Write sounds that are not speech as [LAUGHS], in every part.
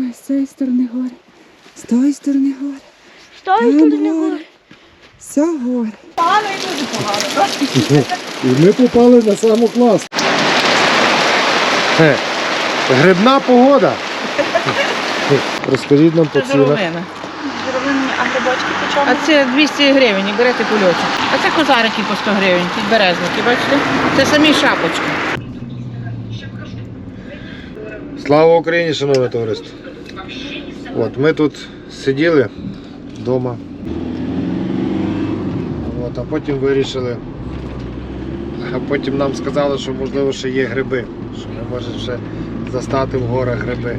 Ой, з цієї сторони гори. З тої сторони гори. З тої сторони гори. гори. Все гори. Погано і дуже погано. І ми попали на саму клас. Грибна погода. Розкажіть нам по цінах. а грибочки по чому? А це 200 гривень, берете кульочок. А це козарики по 100 гривень, ті березники, бачите? Це самі шапочки. Слава Україні, шановне товариство. От, ми тут сиділи вдома. От, а потім вирішили. А потім нам сказали, що можливо ще є гриби, що ми можемо ще застати в горах гриби.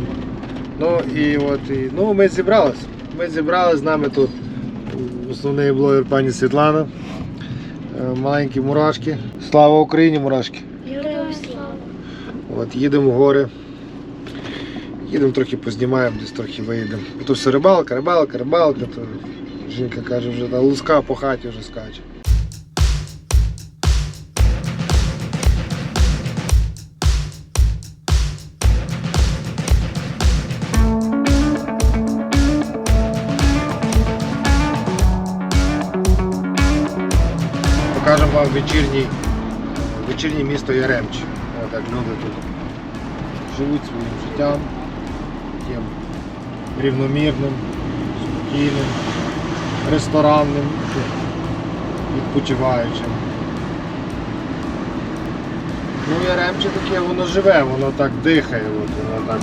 Ну і от і, ну, ми зібрались. Ми зібрались з нами тут основний блогер пані Світлана. Е, Маленькі мурашки. Слава Україні, мурашки! От, їдемо в гори. Їдемо трохи познімаємо, десь трохи виїдемо. То все рибалка, рибалка, рибалка, то жінка каже, вже та луска по хаті вже скаче. Покажемо вам вечірній, вечірнє місто Яремч. От люди тут живуть своїм життям, таким рівномірним, спокійним, ресторанним, відпочиваючим. Ну, Яремче таке, воно живе, воно так дихає, воно так.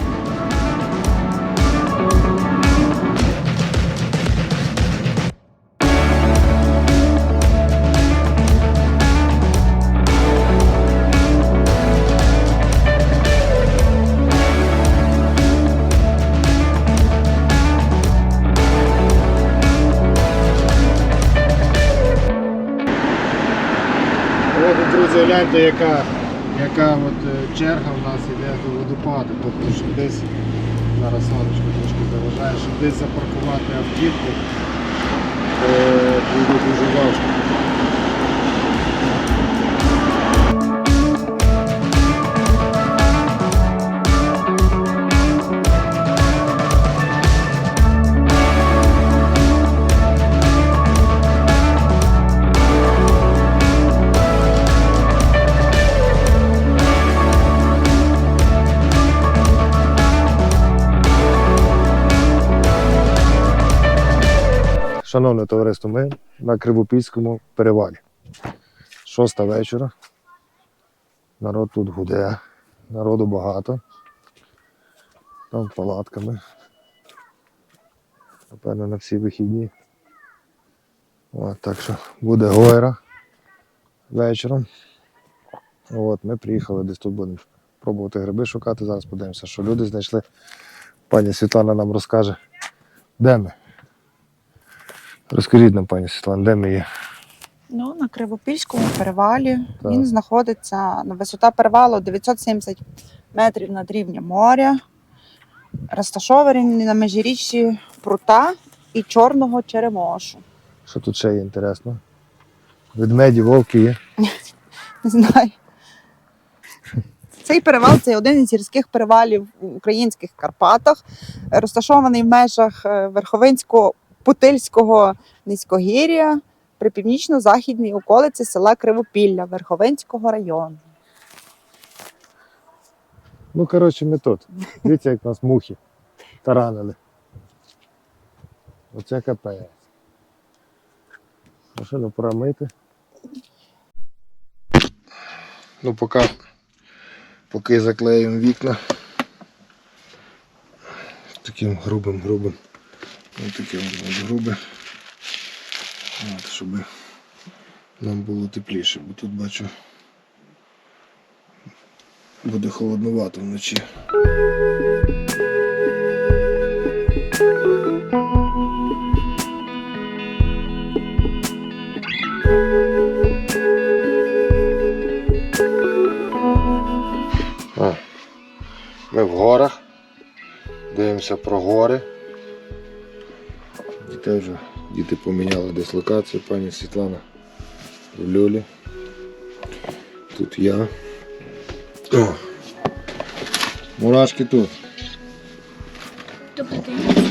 От, гляньте, яка, яка от е, черга в нас йде до водопаду. Тобто, щоб десь, зараз сонечко трошки заважає, щоб десь запаркувати автівку, е, буде дуже важко. Шановне товариство, ми на Кривопільському перевалі. Шоста вечора. Народ тут гуде, народу багато. Там палатками. Напевно, на всі вихідні. От, так що буде гойра вечором. От, ми приїхали десь тут будемо пробувати гриби шукати. Зараз подивимося, що люди знайшли. Пані Світлана нам розкаже, де ми. Розкажіть нам, пані Світлана, де ми є? Ну, на Кривопільському перевалі. Так. Він знаходиться на висота перевалу 970 метрів над рівнем моря. Розташований на межі річці Прута і Чорного Черемошу. Що тут ще є інтересно? Ведмеді, вовки є. [LAUGHS] Не знаю. Цей перевал це один із гірських перевалів в українських Карпатах, розташований в межах е, Верховинсько-Путильського низькогір'я при північно-західній околиці села Кривопілля Верховинського району. Ну, коротше, ми тут. Дивіться, як нас мухи таранили. Оце капець. Машину пора мити. Ну, поки, поки заклеїмо вікна. Таким грубим, грубим. Ось таке воно грубе. От, щоб нам було тепліше, бо тут бачу буде холоднувато вночі. Ми в горах. Дивимося про гори. Дітей вже діти поміняли дислокацію, пані Світлана в люлі. Тут я. О, мурашки тут. Добрий день.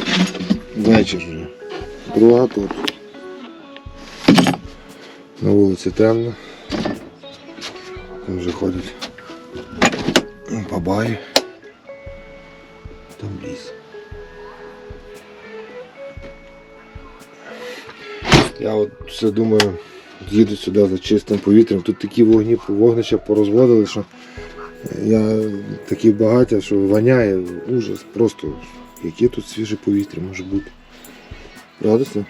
Вечір вже. Друга тут. На вулиці темно. Там вже ходять бабаї. Там ліс. Я от все думаю, їду сюди за чистим повітрям. Тут такі вогні, вогнища порозводили, що я такі багаття, що воняє ужас. Просто яке тут свіже повітря може бути. Радосно.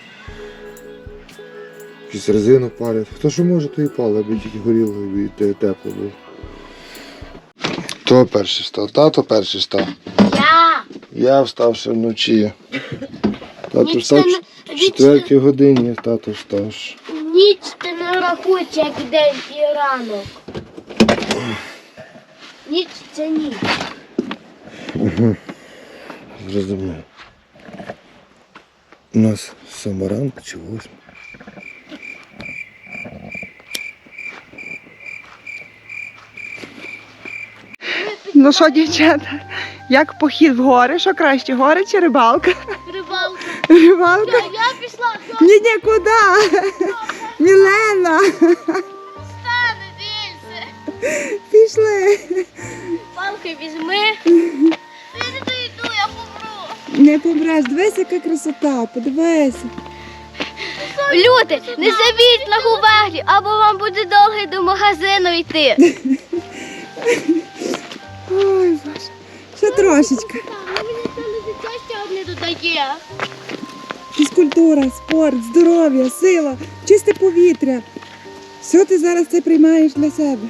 Якісь резину палять. Хто що може, то і палить, аби тільки горіло і тепло було. Хто перший став? Тато перший став. Я. Я встав ще вночі. Тато встав четвертій годині, тато встав. ж. Ніч ти не рахується, як день і ранок. Ніч це ніч. Зрозумів. У нас сама ранку чи восьма. Ну що, дівчата, як похід в гори? Що краще, гори чи рибалка? Рибалка. Рибалка? Я, я пішла, що Ні, ні, куди? Мілена, стане більше. пішли. Палки візьми. Я не дойду, я помру. Не помреш, дивись, яка красота, подивися. Люди, не забіть на губерні, або вам буде довго до магазину йти. Ой, Боже. Ще трошечки. Мені це не дитя ще одне додає. Фізкультура, спорт, здоров'я, сила, чисте повітря. Все ти зараз це приймаєш для себе.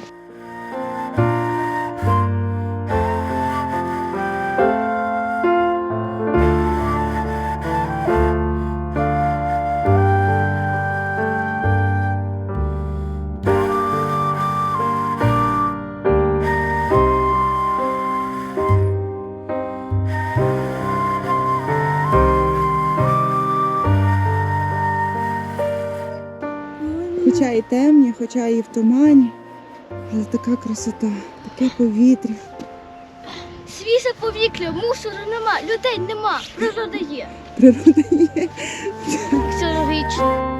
Хоча і в тумані, але така красота, таке повітря. Свіже повітря, мусору нема, людей нема, природа є. Природа є. Все логічно.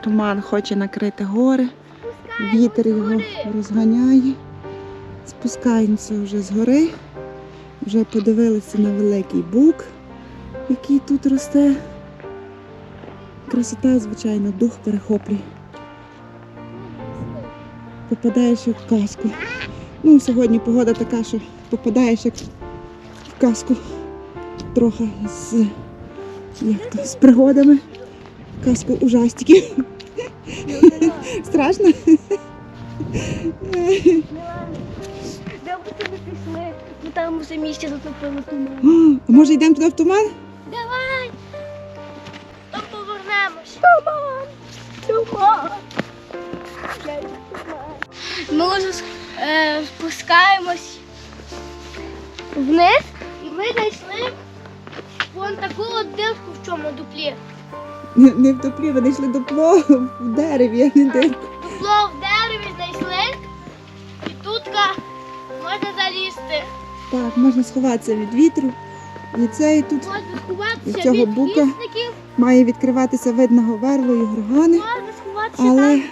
Туман хоче накрити гори, вітер його розганяє. Спускаємося вже з гори. Вже подивилися на великий бук, який тут росте. Красота, звичайно, дух перехоплює. Попадаєш як в казку. Ну, сьогодні погода така, що попадаєш як в казку. Трохи з як то, з пригодами. Казку ужастиків. [LAUGHS] Страшно? Ми там уже місце затопили туман. Може йдемо туди в туман? Давай! Там повернемось. Туман! Туман! Ми вже е, спускаємось вниз і ми знайшли вон таку от дирку в чому дуплі. Не, не в топлі, вони йшли дупло в дереві, а не дирку. Дупло в дереві знайшли і тутка можна залізти. Так, можна сховатися від вітру. І цей тут Можна сховатися цього від бука? хищників, має відкриватися видного верлою горгани, можна сховатися але там.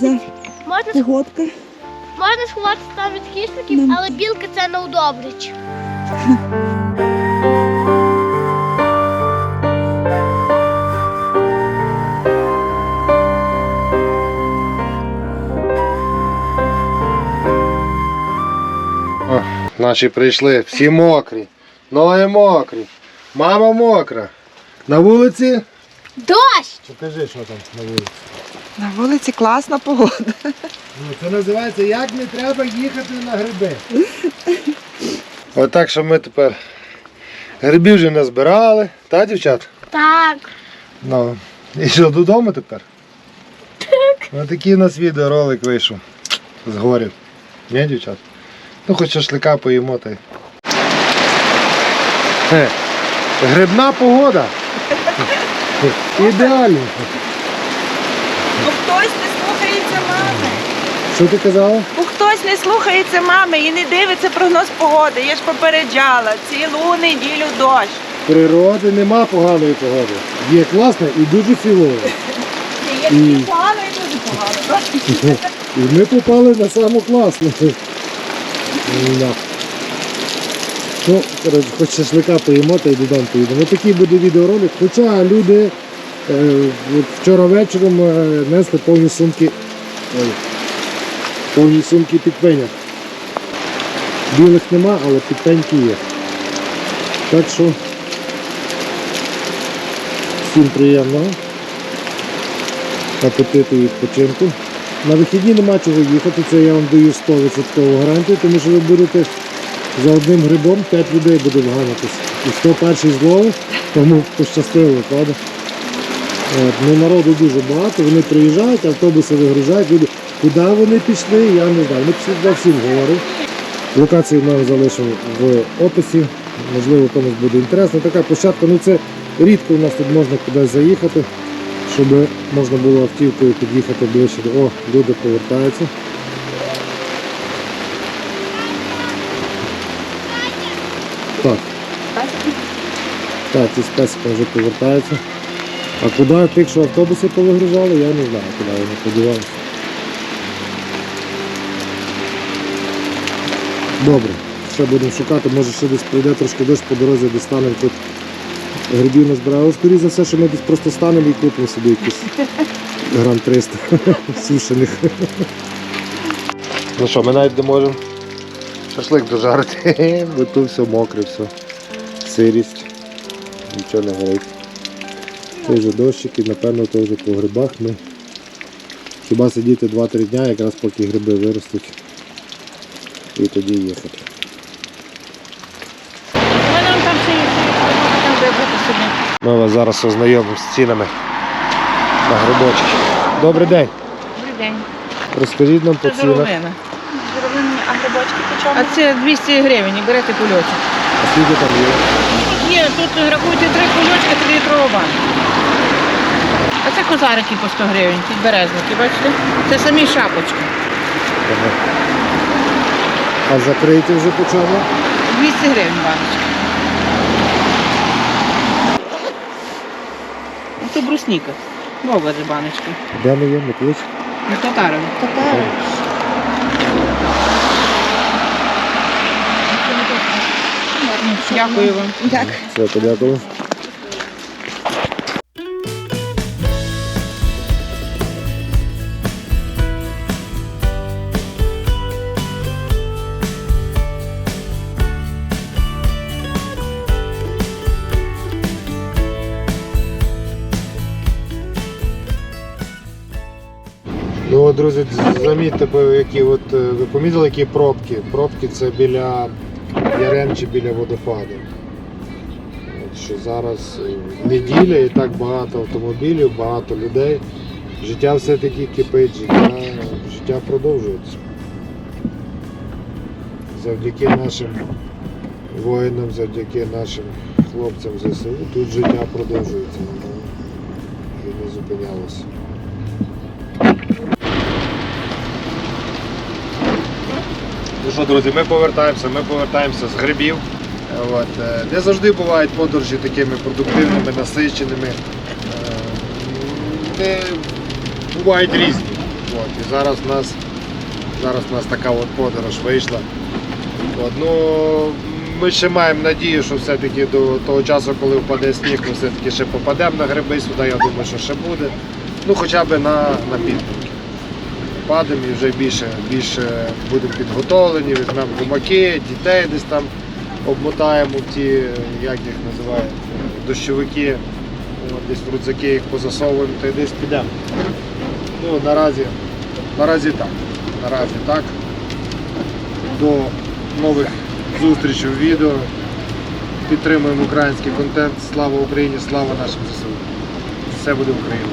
за Можна, сх- погодка можна сховатися там від хищників, Нам- але білки це не удобрить. [LAUGHS] Наші прийшли, всі мокрі, ноги мокрі, мама мокра. На вулиці? Дощ! Покажи, що там на вулиці. на вулиці класна погода. Ну, це називається Як не треба їхати на гриби. Отак, що ми тепер грибів вже назбирали, так, дівчат? Так. Ну, І що, додому тепер? Так. Ось такий у нас відеоролик вийшов з горів. Ні, дівчат? Ну хоч шашлика поїмо та й. Е, Грибна погода. Ідеально. Бо хтось не слухається мами. Що ти казала? Бо хтось не слухається мами і не дивиться прогноз погоди. Я ж попереджала. Цілу неділю дощ. Природи нема поганої погоди. Є класна і дуже філова. Є І- погано і дуже погано. І ми попали на саму класну. Да. Ну, коротше, хоч шашлика поїмо та й додому поїдемо. Ось такий буде відеоролик. Хоча люди е, вчора вечором е, несли повні сумки. Ой, повні сумки підпеня. Білих нема, але підпеньки є. Так що всім приємного апетиту і відпочинку. На вихідні нема чого їхати, це я вам даю 100% гарантію, тому що ви будете за одним грибом 5 людей буде вганятись. І хто перший зловив, тому пощастило, правда? Ну, народу дуже багато, вони приїжджають, автобуси вигружають, люди. Куди вони пішли, я не знаю. Вони пішли туди всім говорю. Локацію нам залишив в описі. Можливо, комусь буде інтересно. Така площадка, ну це рідко у нас тут можна кудись заїхати щоб можна було автівкою під'їхати ближче. О, люди повертаються. Так. Так, ці з вже повертаються. А куди тих, що автобуси повигружали, я не знаю, куди вони подівалися. Добре, ще будемо шукати, може ще десь прийде трошки дощ по дорозі, де станемо тут грибів назбирали. Скоріше за все, що ми десь просто станемо і купимо собі якісь грам 300 [LAUGHS] сушених. Ну що, ми навіть не можемо шашлик дожарити, [LAUGHS] бо тут все мокре, все. Сирість, нічого не горить. Це вже дощики, напевно, то вже по грибах. Ми хіба сидіти 2-3 дня, якраз поки гриби виростуть. І тоді їхати. Ми нам там ще є, там де бути собі. Ми вас зараз ознайомимо з цінами на грибочки. Добрий день. Добрий день. Розкажіть нам по Це цінах. здоровина. А грибочки по чому? А це 200 гривень, берете кульочок. А скільки там є? Є, тут рахуйте три кульочки, 3 літрова банка. А це козарики по 100 гривень, підберезники, бачите? Це самі шапочки. Ага. А закриті вже по чому? 200 гривень баночка. Це брусніка. Нова же баночка. Де ми є? Метлич? Не татарові. Дякую вам. Дякую. Все, подякую. Друзі, замітьте, які от е, ви помітили, які пробки. Пробки це біля Яремчі, біля водопаду. От, що зараз е, неділя і так багато автомобілів, багато людей. Життя все-таки кипить, життя, життя продовжується. Завдяки нашим воїнам, завдяки нашим хлопцям ЗСУ тут життя продовжується. І не зупинялося. Ну що, друзі, ми повертаємося, ми повертаємося з грибів. От. е, Не завжди бувають подорожі такими продуктивними, насиченими. Е, Не бувають різні. От. І зараз у нас, зараз у нас така от подорож вийшла. От. Ну, ми ще маємо надію, що все-таки до того часу, коли впаде сніг, ми все-таки ще попадемо на гриби сюди, я думаю, що ще буде. Ну хоча б на, на підпункт падемо і вже більше, більше будемо підготовлені, візьмемо гумаки, дітей десь там обмотаємо в ті, як їх називають, дощовики, десь в рюкзаки їх позасовуємо та й десь підемо. Ну, наразі, наразі так. Наразі так. До нових зустрічей в відео. Підтримуємо український контент. Слава Україні, слава нашим ЗСУ. все буде Україна.